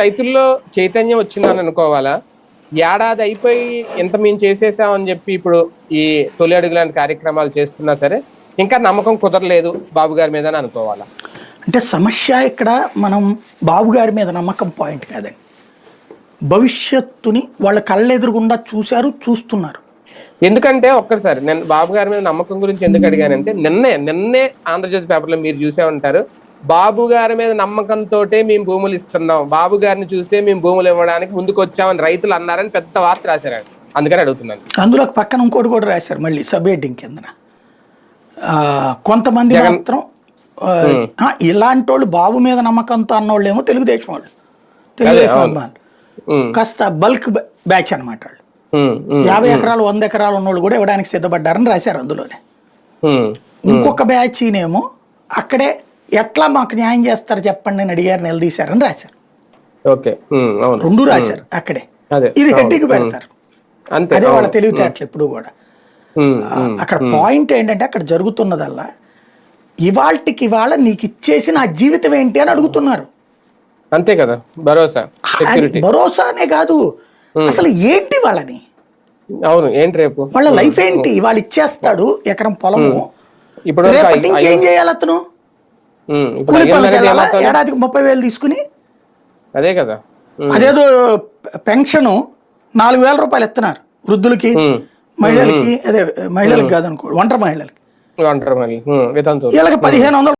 రైతుల్లో చైతన్యం వచ్చిందని అనుకోవాలా? ఏడాది అయిపోయి ఎంత మేము చేసేసామని చెప్పి ఇప్పుడు ఈ తొలి అడుగు లాంటి కార్యక్రమాలు చేస్తున్నా సరే ఇంకా నమ్మకం కుదరలేదు బాబు గారి మీద అని అనుకోవాలా? అంటే సమస్య ఇక్కడ మనం బాబు గారి మీద నమ్మకం పాయింట్ కాదండి. భవిష్యత్తుని వాళ్ళ కళ్ళెదురుగుండా చూశారు చూస్తున్నారు. ఎందుకంటే ఒక్కసారి నేను బాబు గారి మీద నమ్మకం గురించి ఎందుకు అడిగానంటే నిన్నే నిన్నే ఆంధ్రజ్యోతి పేపర్లో మీరు చూసే ఉంటారు బాబు గారి మీద నమ్మకంతో మేము భూములు ఇస్తున్నాం. బాబు గారిని చూస్తే మేము భూములు ఇవ్వడానికి ముందుకు వచ్చామని రైతులు అన్నారని పెద్ద వార్త రాశారు అందుకని అడుగుతున్నాను. అందులో పక్కన ఇంకోటి కూడా రాశారు మళ్ళీ సబ్ హెడ్డింగ్ కిందన. ఆ, కొంతమంది మాత్రం ఇలాంటి వాళ్ళు బాబు మీద నమ్మకంతో అన్నోళ్ళు ఏమో తెలుగుదేశం వాళ్ళు. తెలుగుదేశం అభిమానులు. కాస్త బల్క్ బ్యాచ్ అనమాట వాళ్ళు. యాభై ఎకరాలు వంద ఎకరాలు ఉన్నోళ్ళు కూడా ఇవ్వడానికి సిద్ధపడ్డారని రాశారు అందులోనే. ఇంకొక బ్యాచ్నేమో అక్కడే ఎట్లా మాకు న్యాయం చేస్తారు చెప్పండి అని అడిగారు నిలదీశారని రాశారు. ఓకే. రెండు రాశారు అక్కడే. ఇది హెడ్డింగ్ పెడతారు. అంతే. అదే వాళ్ళ తెలివితేటలు ఇప్పుడు కూడా. అక్కడ పాయింట్ ఏంటంటే అక్కడ జరుగుతున్నదల్లా ఇవాళకి ఇవాళ నీకు ఇచ్చేసి నా జీవితం ఏంటి అని అడుగుతున్నారు. అంతే కదా. భరోసా భరోసానే కాదు. అసలు ఏంటి వాళ్ళని? అవును ఏంటి రేపు? వాళ్ళ లైఫ్ ఏంటి? వాళ్ళు ఇచ్చేస్తాడు ఎకరం పొలము. ఇప్పుడు ఏం చేయాలి అతను? కూలి పనులకు వెళ్ళాలా? ఏడాదికి ముప్పై వేలు తీసుకుని? అదే కదా. అదేదో పెన్షన్ నాలుగు వేల రూపాయలు ఇస్తున్నారు వృద్ధులకి మహిళలకి అదే మహిళలకు కాదనుకో ఒంటరి మహిళలకి. వీళ్ళకి పదిహేను వందలు